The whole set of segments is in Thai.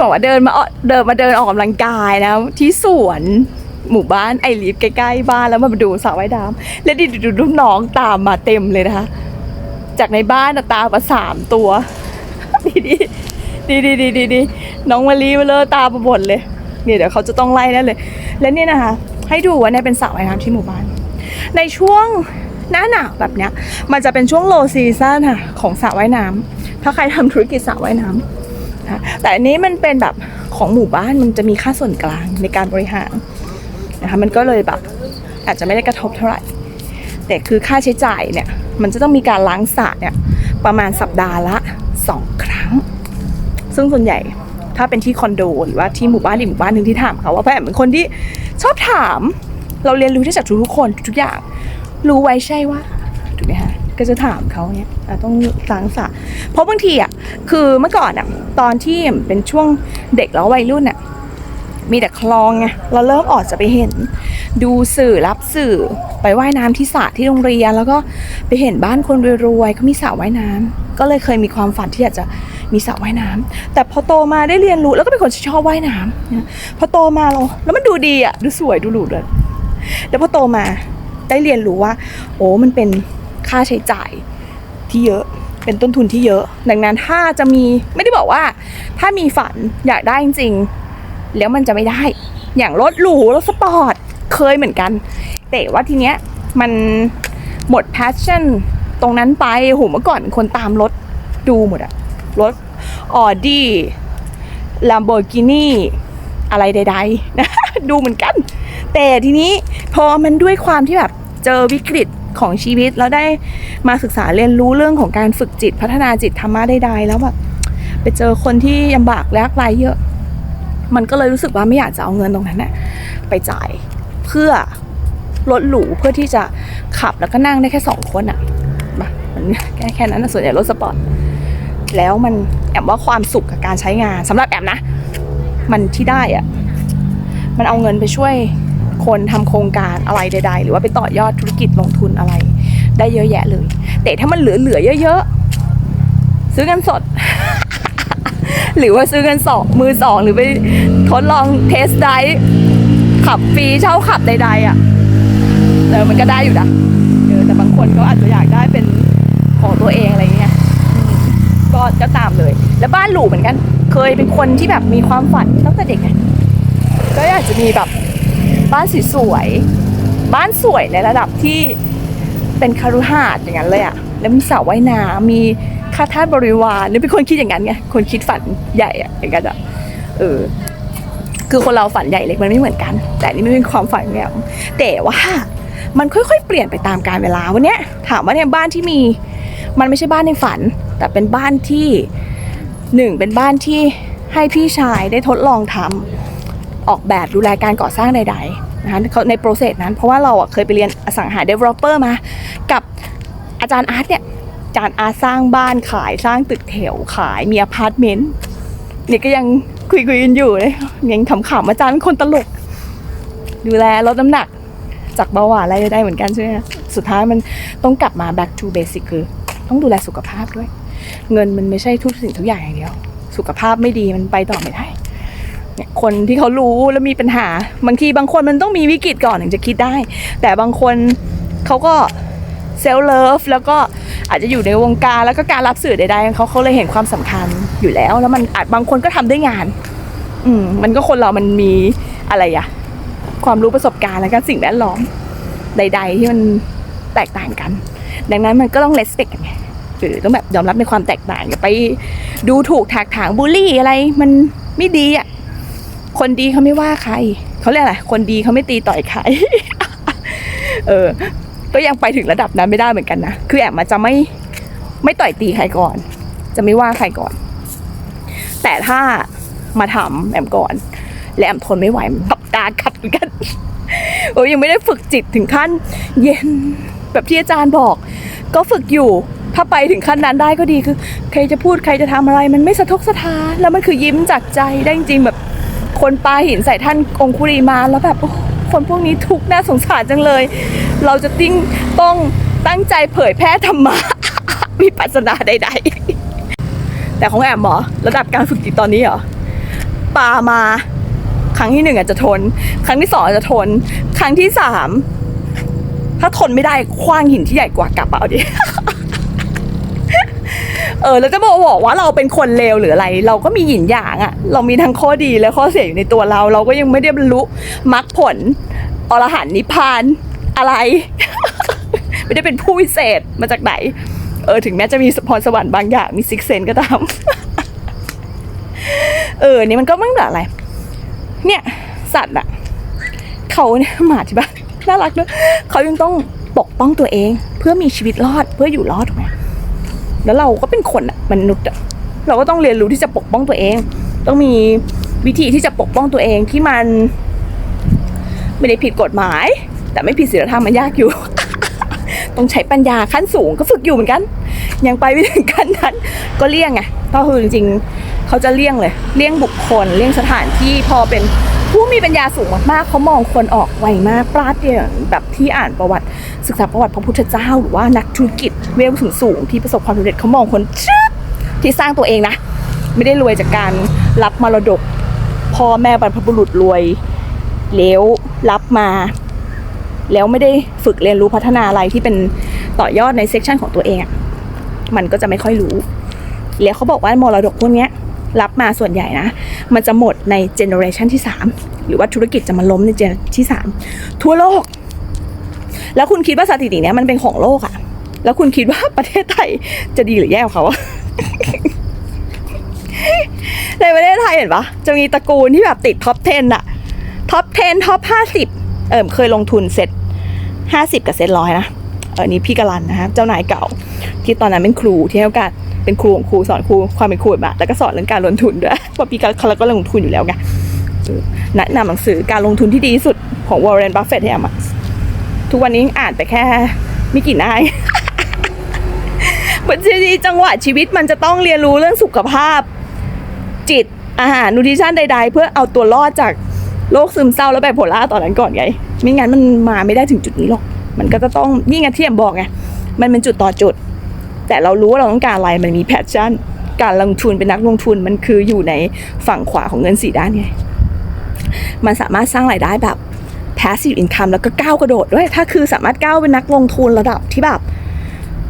บอกว่าเดินมาออเดินมาเดินออกกำลังกายนะ ที่สวนหมู่บ้านไอรีฟใกล้ๆบ้านแล้วมาดูสระว่ายน้ำแล้วดิดูลูกน้องตามมาเต็มเลยนะคะ จากในบ้านตามมาสามตัวดีดีดีดีดีดีน้องมาลีมาเลยตามมาหมดเลยเนี่ยเดี๋ยวเขาจะต้องไล่แน่เลย และเนี่ยนะคะ ให้ดูว่าเนี่ยเป็นสระว่ายน้ำที่หมู่บ้าน ในช่วงหน้าหนาวแบบเนี้ย มันจะเป็นช่วงโลซีซั่นค่ะของสระว่ายน้ำถ้าใครทำธุรกิจสระว่ายน้ำ นะคะแต่อันนี้มันเป็นแบบของหมู่บ้านมันจะมีค่าส่วนกลางในการบริหารนะคะมันก็เลยแบบอาจจะไม่ได้กระทบเท่าไหร่ แต่คือค่าใช้จ่ายเนี่ยมันจะต้องมีการล้างสระเนี่ยประมาณสัปดาห์ละสองครั้ง ซึ่งส่วนใหญ่ถ้าเป็นที่คอนโดหรือว่าที่หมู่บ้านอีกหมู่บ้านหนึ่งที่ถามเขาว่าแพมเป็นคนที่ชอบถาม เราเรียนรู้ได้จากทุกๆคนทุกอย่าง รู้ไว้ใช่ว่าถูกไหมคะ ก็จะถามเขาเนี่ยต้องล้างสระเพราะบางทีอะคือเมื่อก่อนอะตอนที่เป็นช่วงเด็กแล้ววัยรุ่นอะมีแต่คลองไงเราเริ่มออกจะไปเห็น ดูสื่อรับสื่อไปว่ายน้ำที่สระที่โรงเรียน แล้วก็ไปเห็นบ้านคนรวยๆเขามีสระว่ายน้ำก็เลยเคยมีความฝันที่อยากจะมีสระว่ายน้ำแต่พอโตมาได้เรียนรู้แล้วก็เป็นคนชอบว่ายน้ำนะพอโตมาเราแล้วมันดูดีอะดูสวยดูหรูเลยแต่พอโตมาได้เรียนรู้ว่า โอ้มันเป็น ค่าใช้จ่ายที่เยอะเป็นต้นทุนที่เยอะ ดังนั้นถ้าจะมีไม่ได้บอกว่า ถ้ามีฝันอยากได้จริงๆ แล้วมันจะไม่ได้ อย่างรถหรูรถสปอร์ตเคยเหมือนกัน แต่ว่าทีเนี้ยมันหมด passion ตรงนั้นไปโหเมื่อก่อนคนตามรถดูหมดอะรถออดี้ลัมโบกินี่อะไรใดๆนะดูเหมือนกัน แต่ทีนี้พอมันด้วยความที่แบบเจอวิกฤต ของชีวิต แล้วได้มาศึกษาเรียนรู้เรื่องของการฝึกจิตพัฒนาจิตธรรมะใดๆแล้วแบบไปเจอคนที่ลำบากและยากไรเยอะ มันก็เลยรู้สึกว่าไม่อยากจะเอาเงินตรงนั้นน่ะไปจ่ายเพื่อรถหรูเพื่อที่จะขับแล้วก็นั่งได้แค่สองคนอะมามันแค่แค่นั้นนะส่วนใหญ่รถสปอร์ตแล้วมันแอมว่าความสุขกับการใช้งานสำหรับแอมนะ มันที่ได้อะมันเอาเงินไปช่วย คนทำโครงการอะไรใด ๆ หรือว่าไปต่อยอดธุรกิจลงทุนอะไร ได้เยอะแยะเลย แต่ถ้ามันเหลือๆเยอะๆซื้อเงินสด หรือว่าซื้อกันสองมือสองหรือไปทดลองเทสไดขับฟรีเช่าขับใดๆอะเออมันก็ได้อยู่นะเออแต่บางคนก็อาจจะอยากได้เป็นของตัวเองอะไรเงี้ยก็ก็ตามเลย แล้วบ้านหรูเหมือนกัน เคยเป็นคนที่แบบมีความฝันตั้งแต่เด็กไงก็อยากจะมีแบบ บ้านสวยๆบ้านสวยในระดับที่เป็นคารุหาสน์อย่างนั้นเลยอะแล้วมีสระว่ายน้ำมีข้าทาบริวารนี่เป็นคนคิดอย่างนั้นไงคนคิดฝันใหญ่อะอย่างนั้นอะเออคือคนเราฝันใหญ่เล็กมันไม่เหมือนกัน แต่นี่ไม่เป็นความฝันของแอมแต่ว่ามันค่อยๆ เปลี่ยนไปตามกาลเวลาวันเนี้ยถามว่าเนี่ยบ้านที่มีมันไม่ใช่บ้านในฝัน แต่เป็นบ้านที่หนึ่งเป็นบ้านที่ให้พี่ชายได้ทดลองทำ ออกแบบดูแลการก่อสร้างใดๆนะคะเขาในโปรเซสนั้น เพราะว่าเราอะเคยไปเรียนอสังหา developer มา กับอาจารย์อาร์ตเนี่ยอาจารย์อาร์ตสร้างบ้านขายสร้างตึกแถวขายมีอพาร์ตเมนต์เนี่ยก็ยังคุยคุยกันอยู่เลยยังขำๆอาจารย์เป็นคนตลก ดูแลลดน้ำหนักจากเบาหวานอะไรได้เหมือนกันใช่ไหมสุดท้ายมันต้องกลับมา back to basic คือ ต้องดูแลสุขภาพด้วย เงินมันไม่ใช่ทุกสิ่งทุกอย่างอย่างเดียว สุขภาพไม่ดีมันไปต่อไม่ได้ เนี่ยคนที่เขารู้แล้วมีปัญหา บางทีบางคนมันต้องมีวิกฤตก่อนถึงจะคิดได้ แต่บางคนเขาก็เซลเลิฟแล้วก็อาจจะอยู่ในวงการแล้วก็การรับสื่อใดๆเขาเขาเลยเห็นความสำคัญอยู่แล้ว แล้วมันอาจบางคนก็ทำด้งาน อืมมันก็คนเรามันมีอะไรอะความรู้ประสบการณ์แล้วก็สิ่งแวดล้อมใด ๆ ที่มันแตกต่างกัน ดังนั้นมันก็ต้อง respect กันไงหรือต้องแบบยอมรับในความแตกต่างอย่าไปดูถูกถากถางบูลลี่อะไรมันไม่ดีอะ คนดีเขาไม่ว่าใคร เขาเรียกอะไร คนดีเขาไม่ตีต่อยใคร เออ ก็ยังไปถึงระดับนั้นไม่ได้เหมือนกันนะ คือแอมมาจะไม่ไม่ต่อยตีใครก่อน จะไม่ว่าใครก่อน แต่ถ้ามาทำแอมก่อน และแอมทนไม่ไหวมันขับตาขัดเหมือนกัน โอ้ยยังไม่ได้ฝึกจิตถึงขั้น เย็นแบบที่อาจารย์บอก ก็ฝึกอยู่ถ้าไปถึงขั้นนั้นได้ก็ดีคือ ใครจะพูดใครจะทำอะไรมันไม่สะทกสะท้านแล้วมันคือยิ้มจากใจได้จริงแบบ คนปาหินใส่ท่านองคุรีมาแล้วแบบคนพวกนี้ทุกข์น่าสงสารจังเลย เราจะติ้งต้องตั้งใจเผยแพร่ธรรมะวิปัสสนาใด ๆ แต่ของแอมหรอระดับการฝึกจิตตอนนี้เหรอปามาครั้งที่หนึ่งอาจจะทน ครั้งที่สองอาจจะทน ครั้งที่สามถ้าทนไม่ได้คว้างหินที่ใหญ่กว่ากลับเอาดิ เออแล้วจะบอกบอกว่าเราเป็นคนเลวหรืออะไร เราก็มีหยินหยางอะเรามีทั้งข้อดีและข้อเสียอยู่ในตัวเรา เราก็ยังไม่ได้บรรลุมรรคผลอรหันต์นิพพานอะไร ไม่ได้เป็นผู้วิเศษมาจากไหน เออถึงแม้จะมีพรสวรรค์บางอย่างมีซิกเซนก็ตามเออนี่มันก็ไม่เหมือนอะไร เนี่ยสัตว์อะเขาเนี่ยหมาที่บ้านน่ารักด้วยเขายังต้องปกป้องตัวเอง เพื่อมีชีวิตรอดเพื่ออยู่รอดถูกไหม แล้วเราก็เป็นคนอะมนุษย์อะเราก็ต้องเรียนรู้ที่จะปกป้องตัวเอง ต้องมีวิธีที่จะปกป้องตัวเองที่มันไม่ได้ผิดกฎหมาย แต่ไม่ผิดศีลธรรมมันยากอยู่ ต้องใช้ปัญญาขั้นสูงก็ฝึกอยู่เหมือนกัน ยังไปไม่ถึงขั้นนั้น ก็เลี่ยงไงก็คือจริงๆเขาจะเลี่ยงเลย เลี่ยงบุคคล เลี่ยงสถานที่พอเป็น ผู้มีปัญญาสูงมากๆเขามองคนออกไวมากปราดเนี่ยแบบที่อ่านประวัติศึกษาประวัติพระพุทธเจ้า หรือว่านักธุรกิจเวลสูงๆที่ประสบความสำเร็จเขามองคนชที่สร้างตัวเองนะ ไม่ได้รวยจากการรับมรดกพ่อแม่บรรพบุรุษรวยแล้วรับมา แล้วไม่ได้ฝึกเรียนรู้พัฒนาอะไรที่เป็นต่อยอดในเซกชันของตัวเองอะ่ะมันก็จะไม่ค่อยรู้ แล้วเขาบอกว่ามรดกพวกเนี้ย รับมาส่วนใหญ่นะ มันจะหมดในเจเนอเรชันที่ 3 หรือว่าธุรกิจจะมาล้มในเจนที่ 3 ทั่วโลก แล้วคุณคิดว่าสถิติเนี้ยมันเป็นของโลกอะแล้วคุณคิดว่าประเทศไทยจะดีหรือแย่กว่าเขาอะในประเทศไทยเห็นปะจะมีตระกูลที่แบบติดท็อป 10อะท็อป 10 ท็อป 50 เอิมเคยลงทุนเซ็ต50 กับเซ็ตร้อยนะ เออนี่พี่กรันนะคะเจ้านายเก่า ที่ตอนนั้นเป็นครูที่ให้โอกาส เป็นครูของครูสอนครูความเป็นครูแบบแล้วก็สอนเรื่องการลงทุนด้วยเพราะพี่ก็เขาก็ลงทุนอยู่แล้วไงแนะนำหนังสือการลงทุนที่ดีที่สุดของวอร์เรนบัฟเฟตต์ให้อะมาทุกวันนี้อ่านไปแค่ไม่กี่หน้าบางทีจังหวะชีวิตมันจะต้องเรียนรู้เรื่องสุขภาพ จิตอาหารนูทริชั่นใด ๆ เพื่อเอาตัวรอดจากโรคซึมเศร้าและไบโพล่าตอนนั้นก่อนไง ไม่งั้นมันมาไม่ได้ถึงจุดนี้หรอก มันก็จะต้องนี่ไงที่แอมบอกไง มันเป็นจุดต่อจุด แต่เรารู้ว่าเราต้องการอะไรมันมีแพชชั่น การลงทุนเป็นนักลงทุนมันคืออยู่ในฝั่งขวาของเงินสีด้านไงมันสามารถสร้างรายได้แบบ passive income แล้วก็ก้าวกระโดดด้วย ถ้าคือสามารถก้าวเป็นนักลงทุนระดับที่แบบ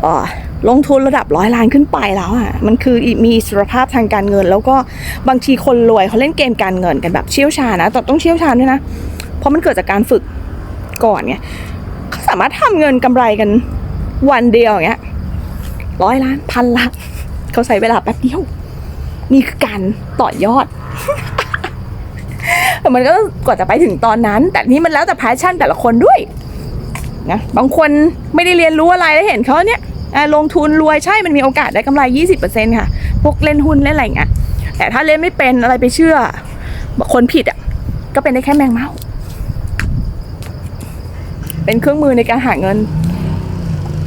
อ่อลงทุนระดับร้อยล้านขึ้นไปแล้วอะ มันคือมีอิสรภาพทางการเงิน แล้วก็บางทีคนรวยเขาเล่นเกมการเงินกันแบบเชี่ยวชาญนะแต่ต้องเชี่ยวชาญด้วยนะ เพราะมันเกิดจากการฝึกก่อนไงเขาสามารถทำเงินกำไรกันวันเดียวอย่างเงี้ย ร้อยล้านพันล้านเขาใช้เวลาแป๊บเดียว นี่คือการต่อยอดแต่มันก็กว่าจะไปถึงตอนนั้น แต่นี่มันแล้วแต่แพชชั่นแต่ละคนด้วยนะบางคนไม่ได้เรียนรู้อะไรแล้วเห็นเขาเนี่ยลงทุนรวยใช่มันมีโอกาสได้กำไร 20%ค่ะ พวกเล่นหุ้นเล่นอะไรอย่างเงี้ยแต่ถ้าเล่นไม่เป็นอะไรไปเชื่อคนผิดอะก็เป็นได้แค่แมงเมาเป็นเครื่องมือในการหาเงิน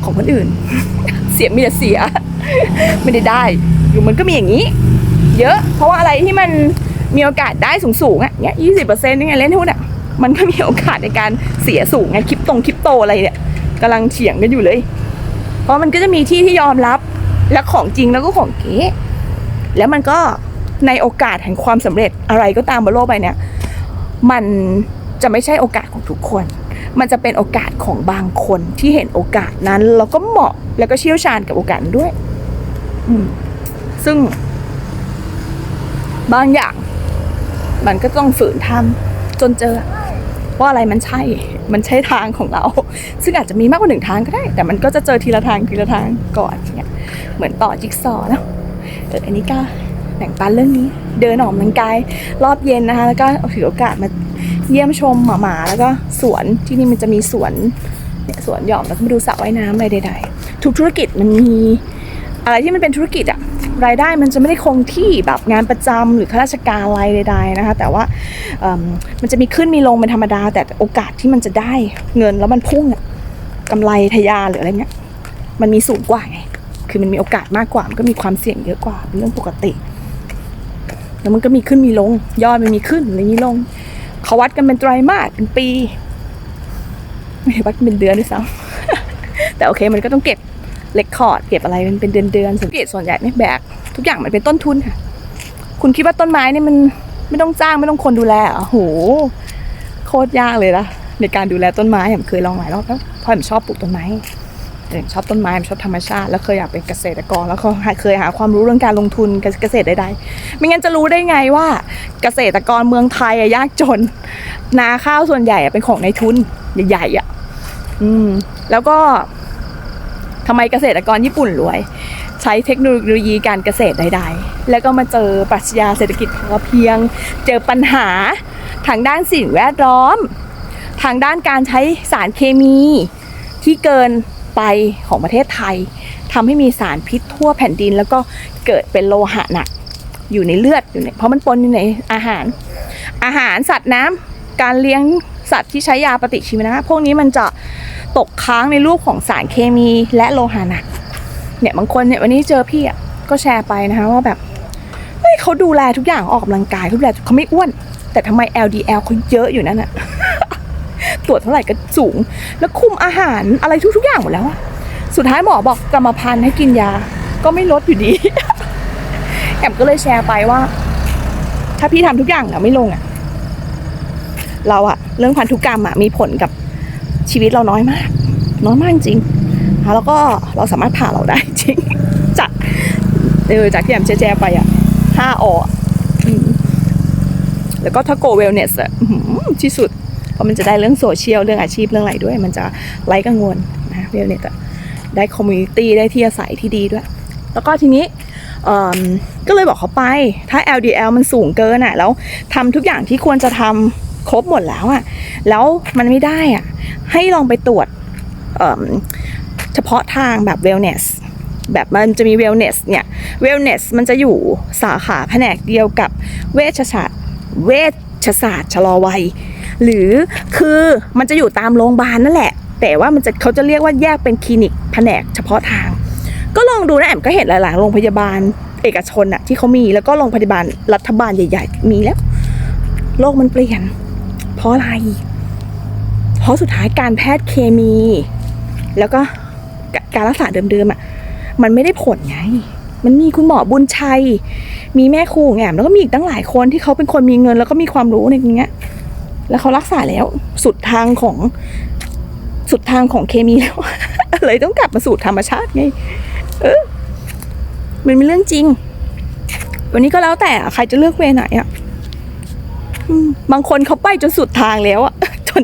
ของคนอื่น เสียมีแต่เสีย ไม่ได้ได้ อยู่มันก็มีอย่างนี้ เยอะ เพราะว่าอะไรที่มันมีโอกาสได้สูงสูงอะเนี้ยยี่สิบเปอร์เซ็นต์นี่ไงเล่นหุ้นอะมันก็มีโอกาสในการเสียสูงไงคริปตงคริปโตอะไรเนี่ยกำลังเถียงกันอยู่เลย เพราะมันก็จะมีที่ที่ยอมรับและของจริงแล้วก็ของเก๊แล้วมันก็ในโอกาสแห่งความสำเร็จอะไรก็ตามบนโลกใบเนี้ยมันจะไม่ใช่โอกาสของทุกคน มันจะเป็นโอกาสของบางคนที่เห็นโอกาสนั้น แล้วก็เหมาะแล้วก็เชี่ยวชาญกับโอกาสนั้นด้วย ซึ่ง บางอย่าง มันก็ต้องฝืนทำจนเจอว่าอะไรมันใช่ มันใช่ทางของเรา ซึ่งอาจจะมีมากกว่าหนึ่งทางก็ได้ แต่มันก็จะเจอทีละทางทีละทางก่อนเนี่ย เหมือนต่อจิ๊กซอว์เนะเอออันนี้ก็แบ่งปันเรื่องนี้ เดินออกกำลังกาย รอบเย็นนะคะ แล้วก็ถือโอกาสมา เยี่ยมชมหมาๆแล้วก็สวนที่นี่มันจะมีสวนเนี่ยสวนหย่อมแล้วก็มาดูสระว่ายน้ำอะไรใดๆทุกธุรกิจมันมีอะไรที่มันเป็นธุรกิจอะรายได้มันจะไม่ได้คงที่แบบงานประจำหรือข้าราชการอะไรใดๆนะคะแต่ว่ามันจะมีขึ้นมีลงเป็นธรรมดา แต่โอกาสที่มันจะได้เงินแล้วมันพุ่งอะกำไรทะยานหรืออะไรเงี้ยมันมีสูงกว่าไงคือมันมีโอกาสมากกว่ามันก็มีความเสี่ยงเยอะกว่าเป็นเรื่องปกติ แล้วมันก็มีขึ้นมีลงยอดมันมีขึ้นหรือมีลง เขาวัดกันเป็นไตรมาสเป็นปีไม่วัดเป็นเดือนด้วยซ้ำแต่โอเคมันก็ต้องเก็บเลคคอร์ดเก็บอะไรมันเป็นเดือนเดือนๆสังเกตส่วนใหญ่ไม่แบก ทุกอย่างมันเป็นต้นทุนค่ะ คุณคิดว่าต้นไม้เนี่ยมันไม่ต้องจ้างไม่ต้องคนดูแลเหรอโหโคตรยากเลยนะในการดูแลต้นไม้ผมเคยลองหลายรอบแล้วเพราะผมชอบปลูกต้นไม้ ผมชอบต้นไม้ชอบธรรมชาติ แล้วเคยอยากเป็นเกษตรกรแล้วก็เคยหาความรู้เรื่องการลงทุนเกษตรใดๆไม่งั้นจะรู้ได้ไงว่าเกษตรกรเมืองไทยยากจน นาข้าวส่วนใหญ่เป็นของในทุนใหญ่ๆอะอืมแล้วก็ทำไมเกษตรกรญี่ปุ่นรวย ใช้เทคโนโลยีการเกษตรใด ๆ แล้วก็มาเจอปรัชญาเศรษฐกิจพอเพียง เจอปัญหาทางด้านสิ่งแวดล้อม ทางด้านการใช้สารเคมีที่เกิน ไปของประเทศไทยทำให้มีสารพิษทั่วแผ่นดิน แล้วก็เกิดเป็นโลหะหนักอยู่ในเลือดอยู่ในเพราะมันปนอยู่ในอาหาร อาหารสัตว์น้ำการเลี้ยงสัตว์ที่ใช้ยาปฏิชีวนะ พวกนี้มันจะตกค้างในรูปของสารเคมีและโลหะหนักเนี่ยบางคนเนี่ยวันนี้เจอพี่อะก็แชร์ไปนะคะว่าแบบเฮ้ยเขาดูแลทุกอย่างออกกำลังกายเขาดูแลเขาไม่อ้วน แต่ทำไม LDL เขาเยอะอยู่นั่นอะ ตรวจเท่าไหร่ก็สูง แล้วคุมอาหารอะไรทุกๆอย่างหมดแล้ว สุดท้ายหมอบอกกรรมพันธุ์ให้กินยา ก็ไม่ลดอยู่ดีแอมก็เลยแชร์ไปว่า ถ้าพี่ทำทุกอย่างแล้วไม่ลงอะเราอะเรื่องพันธุกรรมอะมีผลกับชีวิตเราน้อยมาก น้อยมากจริงแล้วก็เราสามารถผ่าเราได้จริงจากเออจากที่แอมแชร์ไปอะห้าออแล้วก็ถ้าโกเวลเนสอะที่สุด ราะมันจะได้เรื่องโซเชียลเรื่องอาชีพเรื่องอะไรด้วย มันจะไร้กังวลนะเวลเนสอะได้คอมมูนิตี้ได้ที่อาศัยที่ดีด้วย แล้วก็ทีนี้ก็เลยบอกเขาไป ถ้า LDL มันสูงเกินอะแล้วทำทุกอย่างที่ควรจะทำครบหมดแล้วอะแล้วมันไม่ได้อะให้ลองไปตรวจเเฉพาะทางแบบ wellness แบบมันจะมี wellness เนี่ย wellness มันจะอยู่สาขาแผนกเดียวกับเวชศาสตร์ เวชศาสตร์ชะลอวัย หรือคือมันจะอยู่ตามโรงพยาบาลนั่นแหละ แต่ว่ามันจะเขาจะเรียกว่าแยกเป็นคลินิกแผนกเฉพาะทาง ก็ลองดูนะแอมก็เห็นหลายๆโรงพยาบาลเอกชนอะที่เขามีแล้วก็โรงพยาบาลรัฐบาลใหญ่ ๆ มีแล้ว โลกมันเปลี่ยน เพราะอะไร เพราะสุดท้ายการแพทย์เคมี แล้วก็การรักษาเดิมๆอะมันไม่ได้ผลไง มันมีคุณหมอบุญชัย มีแม่ครูแอมแล้วก็มีอีกตั้งหลายคนที่เขาเป็นคนมีเงิน แล้วก็มีความรู้ในอย่างเงี้ย แล้วเขารักษาแล้ว สุดทางของสุดทางของเคมีแล้ว เลยต้องกลับมาสู่ธรรมชาติไง เออ มันเป็นเรื่องจริง วันนี้ก็แล้วแต่ใครจะเลือกเวย์ไหนอะบางคนเขาไปจนสุดทางแล้วอะจน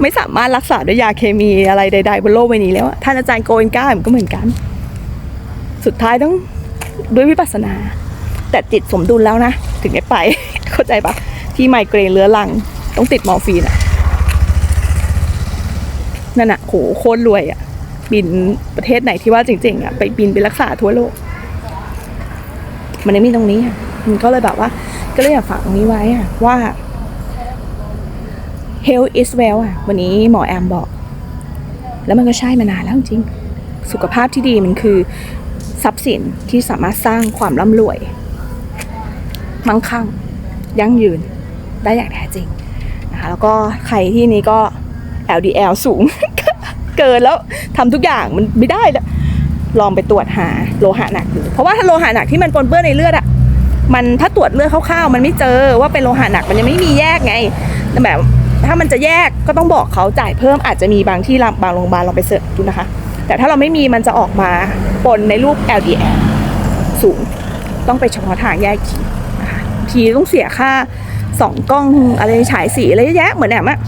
ไม่สามารถรักษาด้วยยาเคมีอะไรใด ๆ บนโลกใบนี้แล้วอะท่านอาจารย์โกเอนก้ามันก็เหมือนกัน สุดท้ายต้องด้วยวิปัสสนา แต่จิตสมดุลแล้วนะ ถึงได้ไป เข้าใจปะที่ไมเกรนเรื้อรัง ต้องติดมอร์ฟีนอะนั่นอะโหโคตรรวยอะบินประเทศไหนที่ว่าจริงๆอะไปบินไปรักษาทั่วโลก มันไม่มีตรงนี้อะมันก็เลยแบบว่า ก็เลยอยากฝากตรงนี้ไว้อะว่า health is well อะวันนี้หมอแอมบอก แล้วมันก็ใช่มานานแล้วจริง สุขภาพที่ดีมันคือทรัพย์สินที่สามารถสร้างความร่ำรวย มั่งคั่ง ยั่งยืนได้อย่างแท้จริง แล้วก็ใครที่นี้ก็ LDL สูง เกินแล้วทำทุกอย่างมันไม่ได้และลองไปตรวจหาโลหะหนักดูเพราะว่าถ้าโลหะหนักที่มันปนเปื้อนในเลือดอะมันถ้าตรวจเลือดคร่าวๆมันไม่เจอว่าเป็นโลหะหนักมันยังไม่มีแยกไงแต่แบบถ้ามันจะแยกก็ต้องบอกเขาจ่ายเพิ่มอาจจะมีบางที่บางโรงพยาบาลลองไปเสิร์ชดูนะคะ แต่ถ้าเราไม่มีมันจะออกมาปนในรูป LDL สูง ต้องไปเฉพาะทางแยกทีทีต้องเสียค่า สองกล้องอะไรฉายสีอะไรเยอะแยะเหมือนแอมอะ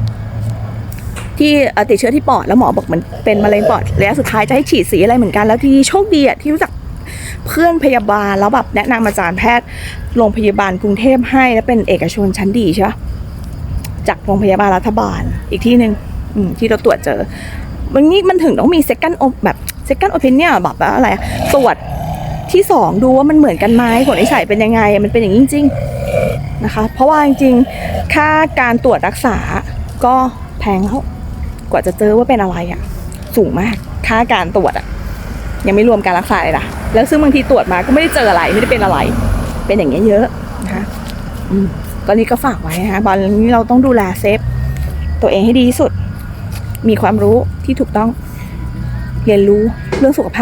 ที่ติดเชื้อที่ปอดแล้วหมอบอกมันเป็นมะเร็งปอดระยะสุดท้ายจะให้ฉีดสีอะไรเหมือนกันแล้วทีนี้โชคดีอะที่รู้จักเพื่อนพยาบาลแล้วแบบแนะนำอาจารย์แพทย์โรงพยาบาลกรุงเทพให้แล้วเป็นเอกชนชั้นดีใช่ปะจากโรงพยาบาลรัฐบาลอีกที่หนึ่งที่เราตรวจเจอ วันนี้มันถึงต้องมี second op แบบ second opinion แบบว่าอะไรตรวจที่สองดูว่ามันเหมือนกันไหมผลวิจัยเป็นยังไง มันเป็นอย่างนี้จริง นะคะ เพราะว่าจริงๆ ค่าการตรวจรักษาก็แพงแล้วกว่าจะเจอว่าเป็นอะไรอะสูงมาก ค่าการตรวจอะยังไม่รวมการรักษาเลยนะแล้วซึ่งบางทีตรวจมาก็ไม่ได้เจออะไรไม่ได้เป็นอะไร เป็นอย่างเงี้ยเยอะนะคะอืมก็นี่ก็ฝากไว้นะคะบอลนี้เราต้องดูแลเซฟตัวเองให้ดีที่สุด มีความรู้ที่ถูกต้องเรียนรู้เรื่องสุขภาพ